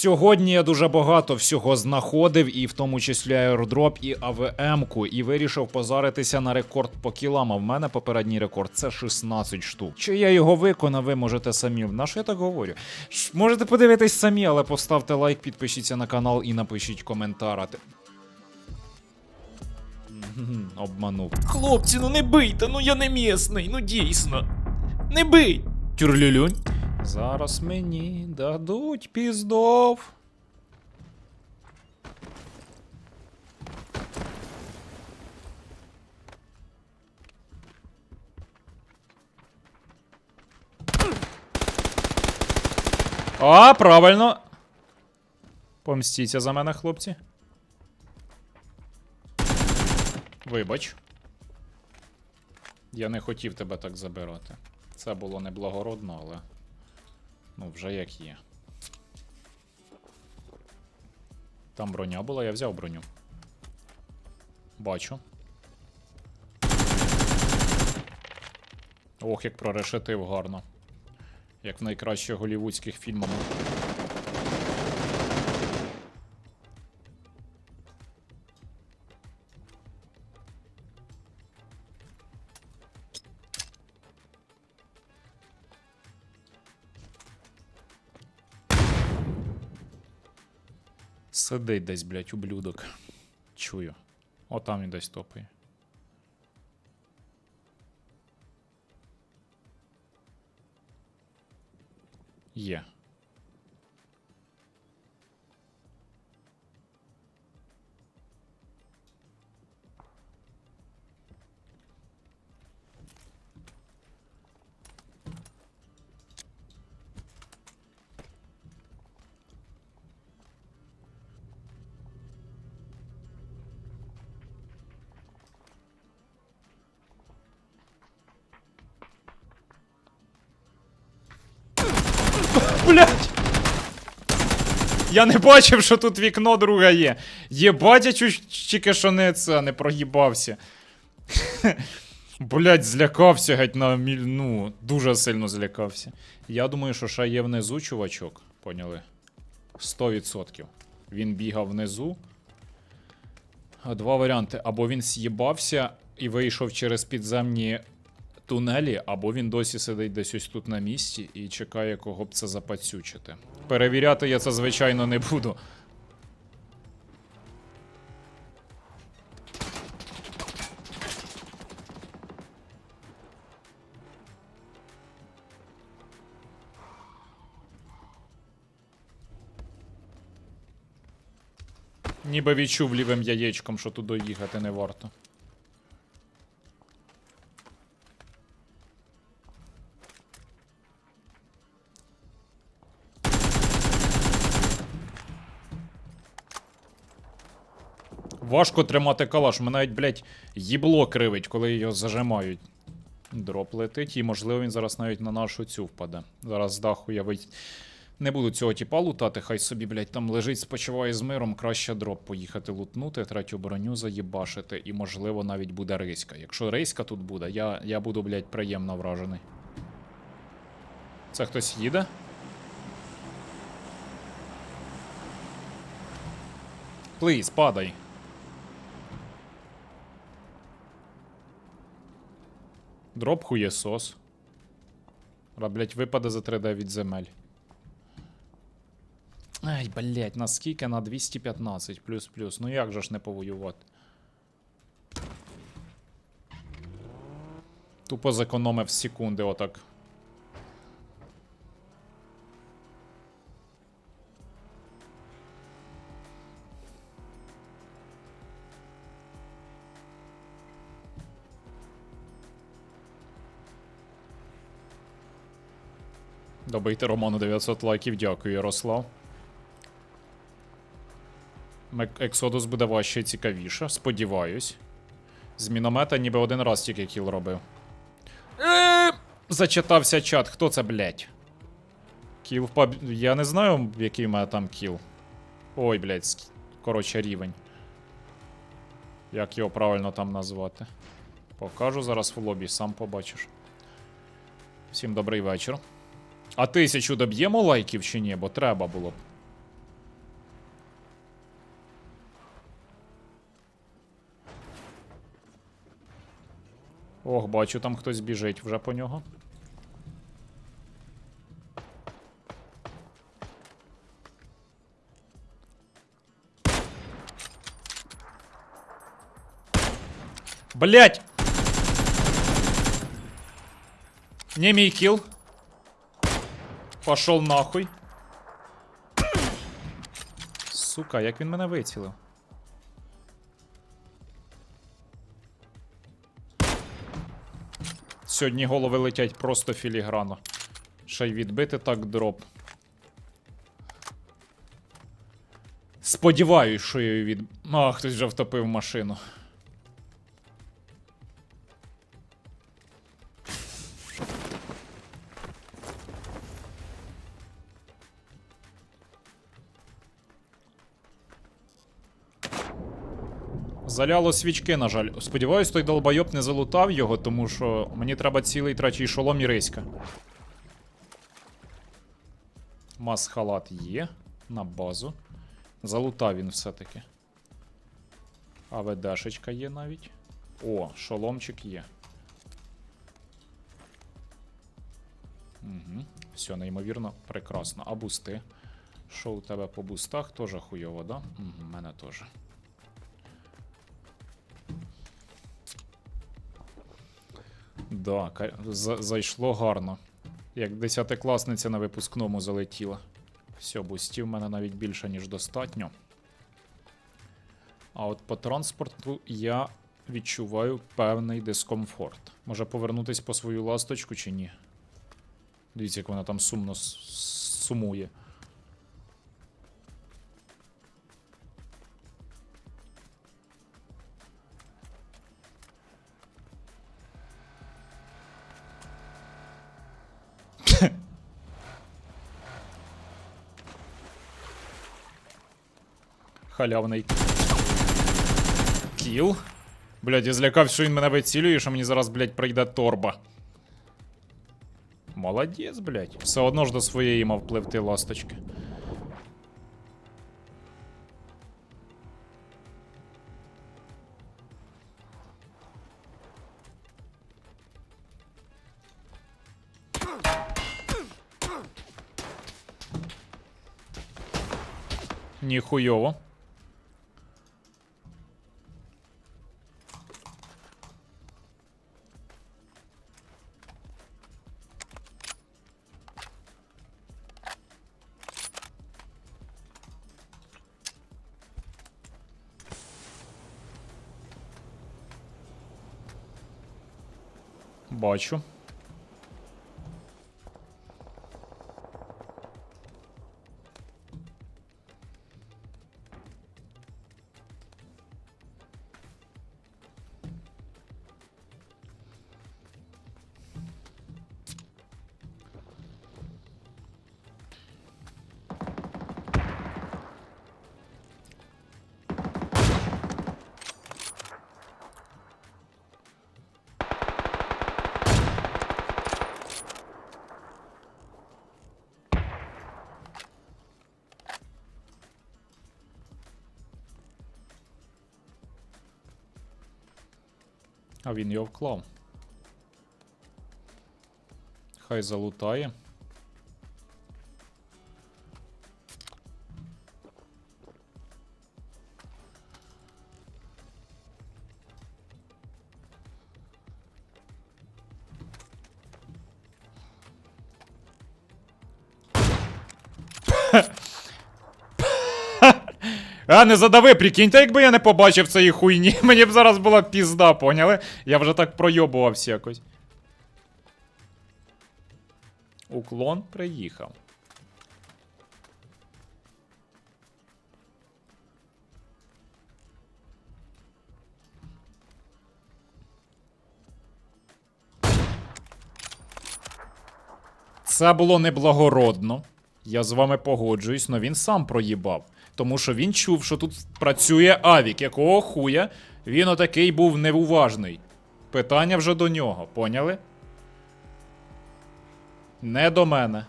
Сьогодні я дуже багато всього знаходив, і в тому числі аеродроп і АВМ-ку, і вирішив позаритися на рекорд по кілам. А в мене попередній рекорд це 16 штук. Чи я його виконав, ви можете самі. На що я так говорю? Можете подивитись самі, але поставте лайк, підпишіться на канал і напишіть коментар. Обманув. Хлопці, ну не бийте, ну я не місний, ну дійсно. Не бий! Тюрлюлюнь. Зараз мені дадуть піздов. А, правильно. Помстіться за мене, хлопці. Вибач. Я не хотів тебе так забирати. Це було неблагородно, але. Ну, вже як є. Там броня була, я взяв броню. Бачу. Ох, як прорешетив гарно. Як в найкращих голівудських фільмах. Сидить десь, блядь, ублюдок. Чую. О, там він десь топає. Є. Блять! Я не бачив, що тут вікно друге є. Єбать, я тільки що не це, не проїбався. Блять, злякався геть на міль... ну, дуже сильно злякався. Я думаю, що ще є внизу чувачок, поняли? 100%. Він бігав внизу. Два варіанти. Або він з'їбався і вийшов через підземні тунелі, або він досі сидить десь ось тут на місці і чекає, кого б це запацючити. Перевіряти я це, звичайно, не буду. Ніби відчув лівим яєчком, що туди їхати не варто. Важко тримати калаш. Мене навіть, блядь, їбло кривить, коли його зажимають. Дроп летить, і можливо він зараз навіть на нашу цю впаде. Зараз з даху я вий... Не буду цього тіпа лутати, хай собі, блядь, там лежить, спочиває з миром, краще дроп поїхати лутнути, третю броню заїбашити, і можливо навіть буде рейська. Якщо рейська тут буде, я, я буду, блядь, приємно вражений. Це хтось їде? Плиз, падай. Дроп хуєсос. Ра, блять, випаде за 3D від земель. Ай, блять, наскільки на 215 плюс-плюс. Ну як же ж не повоювати? Тупо зекономив секунди отак. Добийте Роману 900 лайків, дякую, Ярослав. Ексодус буде важче і цікавіше, сподіваюсь. З міномета ніби один раз тільки кіл робив. Е, Зачитався чат, хто це, блять? Кіл паб... Я не знаю, який в мене там кіл. Ой, блять, коротше, рівень. Як його правильно там назвати? Покажу зараз в лобі, сам побачиш. Всім добрий вечір. А тисячу доб'ємо лайків чи ні, бо треба було б. Ох, бачу, там хтось біжить вже по нього. Блять! Не мій кіл. Пошел нахуй. Сука, як він мене вицілив. Сьогодні голови летять просто філіграно. Ще й відбити так дроп. Сподіваюсь, що я від. А, хтось вже втопив машину. Заляло свічки, на жаль. Сподіваюсь, той долбойоб не залутав його, тому що мені треба цілий третій шолом і риська. Масхалат є на базу. Залутав він все-таки. АВДшечка є навіть. О, шоломчик є. Угу. Все, неймовірно, прекрасно. А бусти? Що у тебе по бустах? Тоже хуйово, да? Угу, мене теж. Да, зайшло гарно. Як десятикласниця на випускному залетіла. Все, бустів в мене навіть більше, ніж достатньо. А от по транспорту я відчуваю певний дискомфорт. Може повернутись по свою ласточку чи ні? Дивіться, як вона там сумно сумує. Халявний. Кіл. Блядь, я злякався, що він мене вицілює, що мені зараз, блядь, прийде торба. Молодець, блядь. Все одно ж до своєї мав пливти ласточки. Ніхуйово. Бачу. А він його вклав. Хай залутає. А, не задави, прикиньте, якби я не побачив цієї хуйні. Мені б зараз була пізда, поняли? Я вже так пройобувався якось. Уклон приїхав. Це було неблагородно. Я з вами погоджуюсь, але він сам проїбав. Тому що він чув, що тут працює Авік, якого хуя він отакий був неуважний. Питання вже до нього, поняли? Не до мене.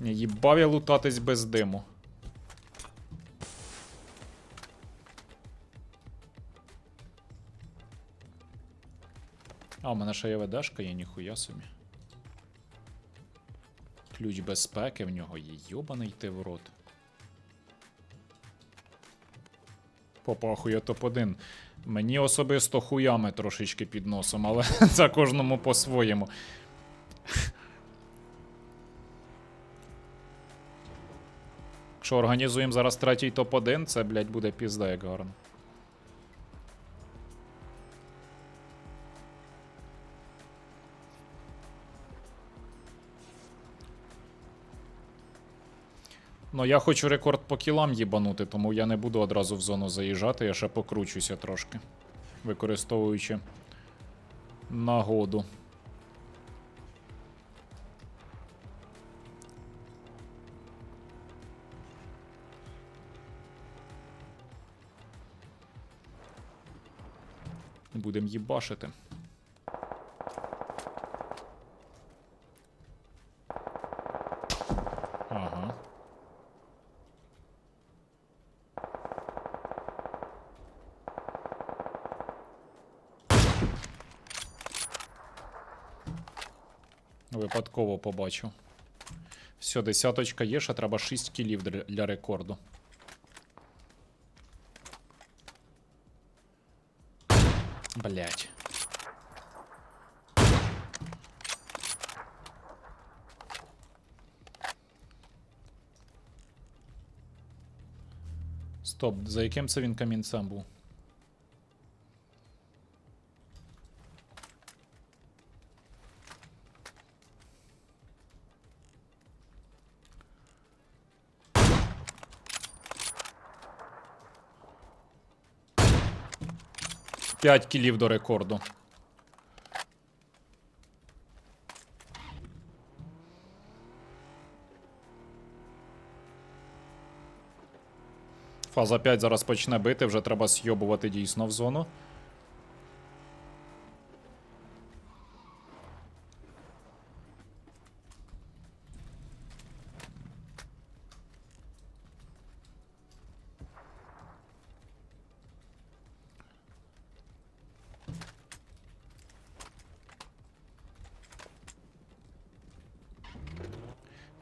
Їбав я лутатись без диму. А, у мене ще є ведешка, є ніхуя собі. Ключ безпеки в нього є. Йобаний ти в рот. Попахує топ-1. Мені особисто хуями трошечки під носом, але це кожному по-своєму. Якщо організуємо зараз третій топ-1, це, блядь, буде пізда як гарно. Ну, я хочу рекорд по кілам їбанути, тому я не буду одразу в зону заїжджати, я ще покручуся трошки, використовуючи нагоду. Будем їбашити. Випадково побачив. Все, десяточка є, ще треба 6 кілів для рекорду. Блять. Стоп, за яким це він камінцем був? П'ять кілів до рекорду. Фаза 5 зараз почне бити, вже треба сйобувати дійсно в зону.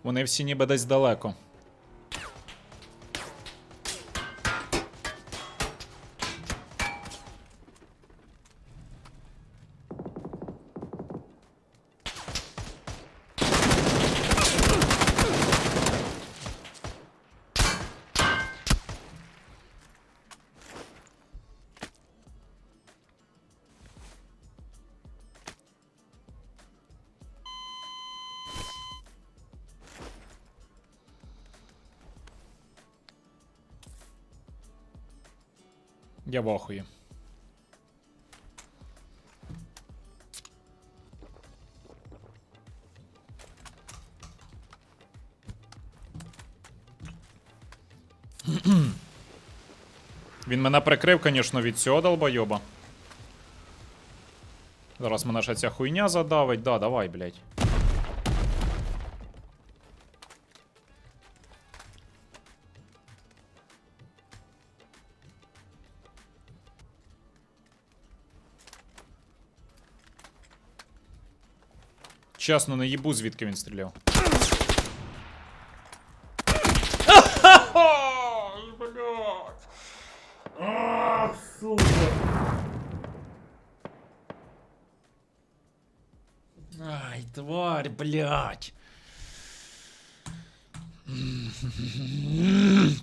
Вони всі ніби десь далеко. Я в ахуї. Він мене прикрив, звісно, від цього долбойоба. Зараз мене ще ця хуйня задавить. Да, давай, блядь. Чесно, не їбу, звідки він стріляв. Ай, тварь, блядь.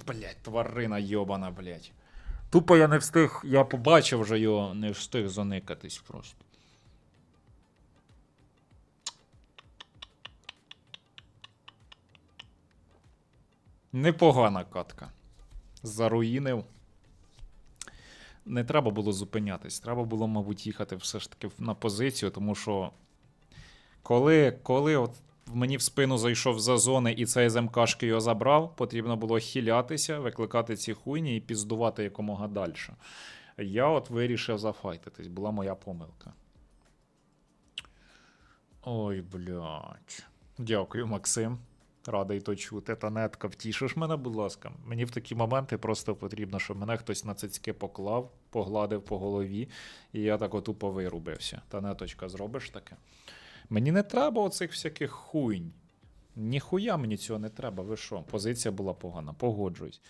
Блядь, тварина йобана, блядь. Тупо я не встиг, я побачив вже його, не встиг заникатись просто. Непогана катка. Заруїнив. Не треба було зупинятись. Треба було, мабуть, їхати все ж таки на позицію, тому що коли, коли от мені в спину зайшов за зони і цей ЗМКшки його забрав, потрібно було хилятися, викликати ці хуйні і піздувати якомога далі. Я от вирішив зафайтитись, була моя помилка. Ой, блядь. Дякую, Максим. Радий то чути. Танетка, втішиш мене, будь ласка. Мені в такі моменти просто потрібно, щоб мене хтось на цицьки поклав, погладив по голові, і я так отупо вирубився. Танеточка, зробиш таке? Мені не треба оцих всяких хуйнь. Ніхуя мені цього не треба. Ви що? Позиція була погана, погоджуюсь.